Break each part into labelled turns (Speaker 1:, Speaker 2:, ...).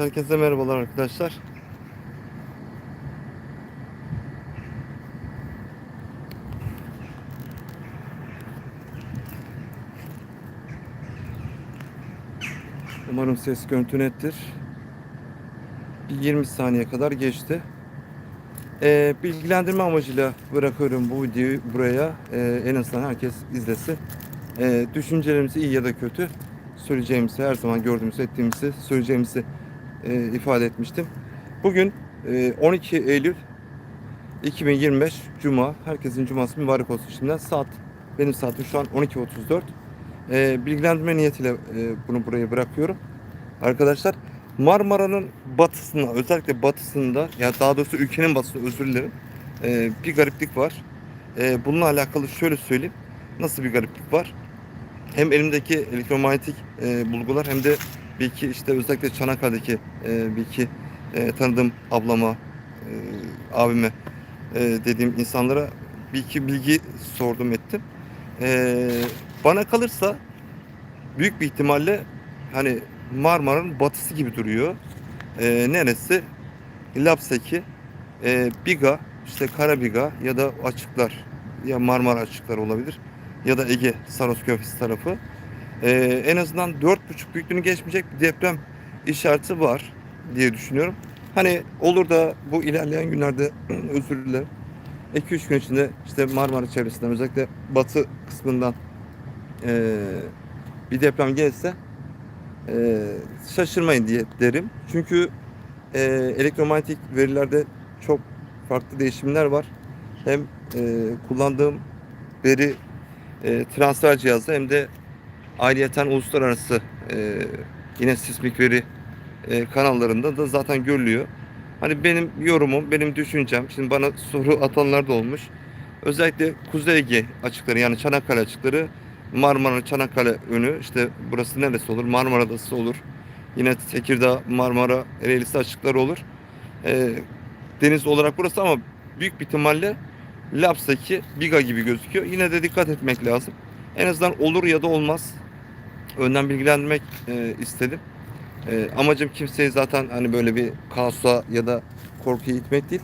Speaker 1: herkese merhabalar arkadaşlar. Umarım ses görüntü nettir. Bir 20 saniye kadar geçti. Ee, bilgilendirme amacıyla bırakıyorum bu videoyu buraya. Ee, en azından herkes izlesin. Ee, düşüncelerimizi iyi ya da kötü söyleyeceğimizi, her zaman gördüğümüzü, ettiğimizi, söyleyeceğimizi e, ifade etmiştim. Bugün e, 12 Eylül 2025 Cuma. Herkesin cuması mübarek olsun şimdiden. Saat, benim saatim şu an 12.34. E, bilgilendirme niyetiyle e, bunu buraya bırakıyorum. Arkadaşlar Marmara'nın batısında, özellikle batısında, ya daha doğrusu ülkenin batısında özür dilerim. e, bir gariplik var. E, bununla alakalı şöyle söyleyeyim. Nasıl bir gariplik var? Hem elimdeki elektromanyetik e, bulgular hem de bir iki işte özellikle Çanakkale'deki e, bir iki e, tanıdığım ablama, e, abime e, dediğim insanlara bir iki bilgi sordum ettim. E, bana kalırsa büyük bir ihtimalle hani Marmara'nın batısı gibi duruyor. E, neresi? Lapseki, e, Biga, işte Karabiga ya da açıklar ya Marmara açıklar olabilir ya da Ege Saros Körfezi tarafı. E, en azından 4.5 büyüklüğünü geçmeyecek bir deprem işareti var diye düşünüyorum. Hani olur da bu ilerleyen günlerde özür dilerim. 2-3 gün içinde işte Marmara çevresinden özellikle batı kısmından e, bir deprem gelirse e, şaşırmayın diye derim. Çünkü e, elektromanyetik verilerde çok farklı değişimler var. Hem e, kullandığım veri e, transfer cihazı hem de ayrıyeten uluslararası e, yine sismik veri e, kanallarında da zaten görülüyor. Hani benim yorumum, benim düşüncem, şimdi bana soru atanlar da olmuş. Özellikle Kuzey Ege açıkları yani Çanakkale açıkları Marmara, Çanakkale önü işte burası neresi olur? Marmara Adası olur. Yine Tekirdağ, Marmara, Ereğlisi açıkları olur. E, deniz olarak burası ama büyük bir ihtimalle Laps'taki Biga gibi gözüküyor. Yine de dikkat etmek lazım. En azından olur ya da olmaz. Önden bilgilendirmek e, istedim. E, amacım kimseyi zaten hani böyle bir kaosa ya da korkuya itmek değil.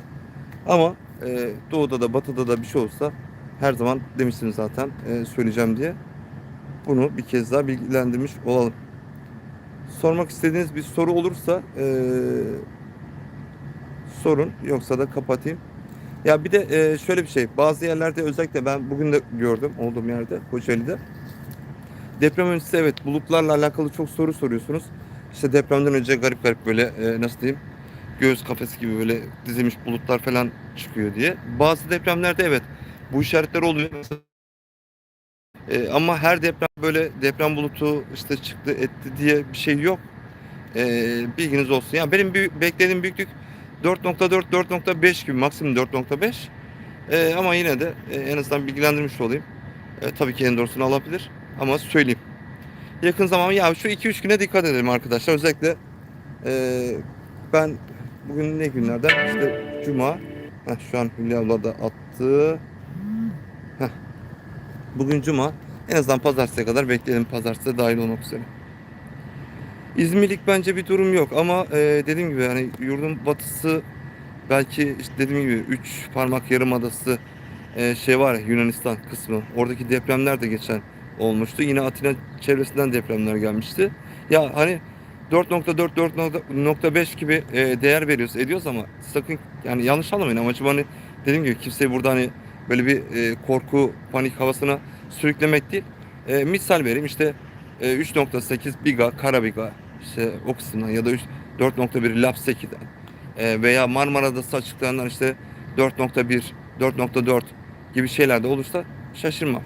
Speaker 1: Ama e, doğuda da batıda da bir şey olsa her zaman demiştim zaten e, söyleyeceğim diye. Bunu bir kez daha bilgilendirmiş olalım. Sormak istediğiniz bir soru olursa e, sorun yoksa da kapatayım. Ya bir de e, şöyle bir şey. Bazı yerlerde özellikle ben bugün de gördüm olduğum yerde Kocaeli'de. Deprem öncesi evet bulutlarla alakalı çok soru soruyorsunuz. İşte depremden önce garip garip böyle e, nasıl diyeyim göğüs kafesi gibi böyle dizilmiş bulutlar falan çıkıyor diye. Bazı depremlerde evet bu işaretler oluyor. E, ama her deprem böyle deprem bulutu işte çıktı etti diye bir şey yok. E, bilginiz olsun. Yani benim beklediğim büyüklük 4.4 4.5 gibi maksimum 4.5. E, ama yine de e, en azından bilgilendirmiş olayım. E, tabii ki en doğrusunu alabilir ama söyleyeyim. Yakın zaman ya şu 2-3 güne dikkat edelim arkadaşlar. Özellikle e, ben bugün ne günlerden işte cuma. Heh, şu an Hülya abla da attı. Heh. Bugün cuma. En azından pazartesiye kadar bekleyelim. Pazartesi dahil olmak üzere. İzmirlik bence bir durum yok ama e, dediğim gibi hani yurdun batısı belki işte dediğim gibi 3 parmak yarımadası e, şey var ya Yunanistan kısmı. Oradaki depremler de geçen olmuştu. Yine Atina çevresinden depremler gelmişti. Ya hani 4.4 4.5 gibi e, değer veriyoruz ediyoruz ama sakın yani yanlış anlamayın amacım hani dediğim gibi kimseyi burada hani böyle bir e, korku panik havasına sürüklemek değil. E, misal vereyim işte e, 3.8 Biga, Karabiga işte o kısımdan ya da 3 4.1 Lapseki'den e, veya Marmara Adası açıklarından işte 4.1, 4.4 gibi şeyler de olursa şaşırmam.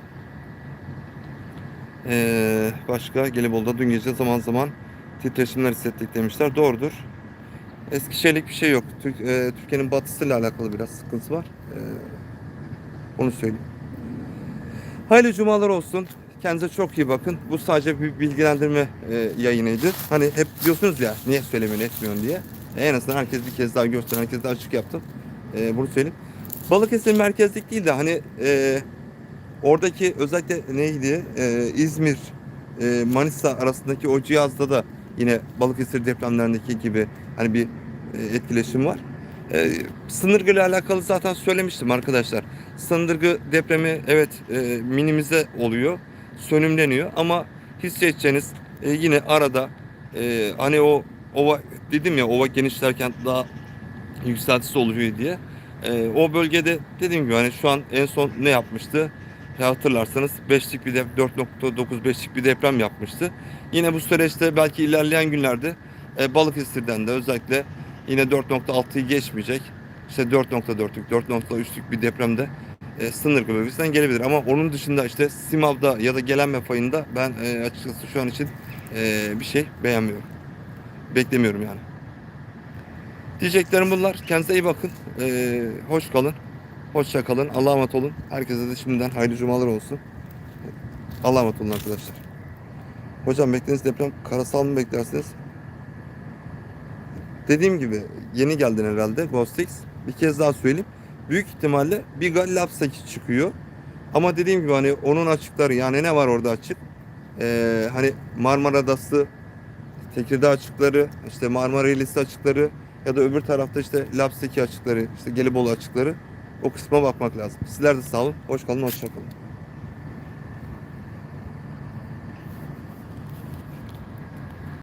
Speaker 1: Ee, başka Gelibolu'da dün gece zaman zaman titreşimler hissettik demişler. Doğrudur. Eskişehirlik bir şey yok. Türk, e, Türkiye'nin batısıyla alakalı biraz sıkıntı var. E, onu söyleyeyim. Hayırlı cumalar olsun. Kendinize çok iyi bakın. Bu sadece bir bilgilendirme e, yayınıydı. Hani hep diyorsunuz ya niye söylemiyorsun etmiyorsun diye. E, en azından herkes bir kez daha göster, herkes daha açık yaptım. E, bunu söyleyeyim. Balıkesir merkezlik değil de hani e, oradaki özellikle neydi? E, İzmir e, Manisa arasındaki o cihazda da Yine Balıkesir depremlerindeki gibi hani bir e, etkileşim var. E, sındırgı ile alakalı zaten söylemiştim arkadaşlar. Sındırgı depremi evet e, minimize oluyor, sönümleniyor ama hissedeceğiniz e, yine arada e, hani o ova dedim ya ova genişlerken daha yükseltisi oluyor diye. E, o bölgede dediğim gibi hani şu an en son ne yapmıştı? Ya hatırlarsanız 5'lik bir de 4.9 5'lik bir deprem yapmıştı. Yine bu süreçte belki ilerleyen günlerde e, Balıkesir'den de özellikle yine 4.6'yı geçmeyecek. İşte 4.4'lük 4.3'lük bir depremde e, sınır bölgesinden gelebilir. Ama onun dışında işte Simav'da ya da Gelenme payında ben e, açıkçası şu an için e, bir şey beğenmiyorum. Beklemiyorum yani. Diyeceklerim bunlar. Kendinize iyi bakın. E, hoş kalın. Hoşça kalın. Allah'a emanet olun. Herkese de şimdiden hayırlı cumalar olsun. Allah'a emanet olun arkadaşlar. Hocam beklediğiniz deprem karasal mı beklersiniz? Dediğim gibi yeni geldin herhalde Ghost. Bir kez daha söyleyeyim. Büyük ihtimalle Biga Lapsaki çıkıyor. Ama dediğim gibi hani onun açıkları yani ne var orada açık? Ee, hani Marmara Adası, Tekirdağ açıkları, işte Marmara Hilesi açıkları ya da öbür tarafta işte Lapseki açıkları, işte Gelibolu açıkları o kısma bakmak lazım. Sizler de sağ olun. Hoş kalın, hoşça kalın.